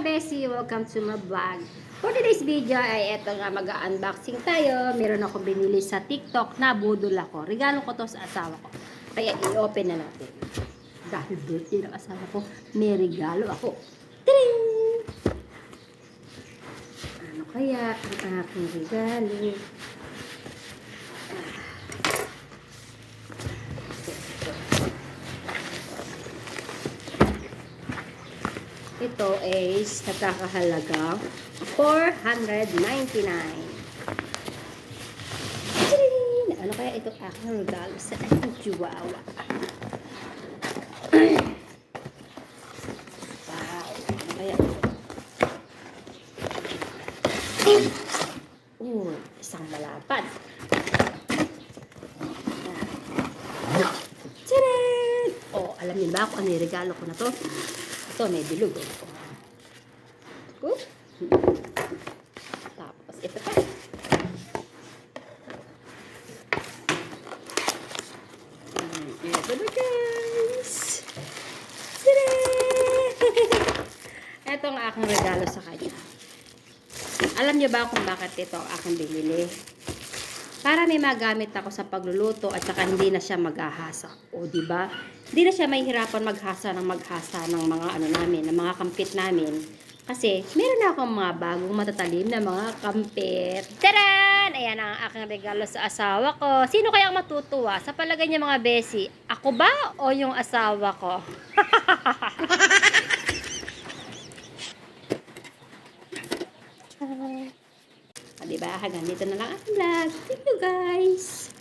mga besi, welcome to my vlog. For today's video ay eto nga mag-unboxing tayo. Meron ako binili sa TikTok na budol ako. Regalo ko to sa asawa ko. Kaya i-open na natin. Dahil birthday ng asawa ko, may regalo ako. Tiring! Ano kaya ang aking regalo? Ito is nakakahalaga 499. Tadaan! Ano kaya itong aking regalo sa aking chihuahua? wow! Ano kaya ito? Uh! Oh, alam niyo ba kung ano yung regalo ko na to? Ito, may bilog. Oh. Tapos, ito pa. Ito na, guys. Tada! Ito ang aking regalo sa kanya. Alam niyo ba kung bakit ito ang aking binili? Para may magamit ako sa pagluluto at saka hindi na siya maghahasa. O, di ba? Hindi na siya mahihirapan maghasa ng maghasa ng mga ano namin, ng mga kampit namin. Kasi, meron na akong mga bagong matatalim na mga kampit. Taran! Ayan ang aking regalo sa asawa ko. Sino kaya ang matutuwa? Sa palagay niya mga besi, ako ba o yung asawa ko? O, diba? Hanggang dito na lang ang vlog. Thank you guys!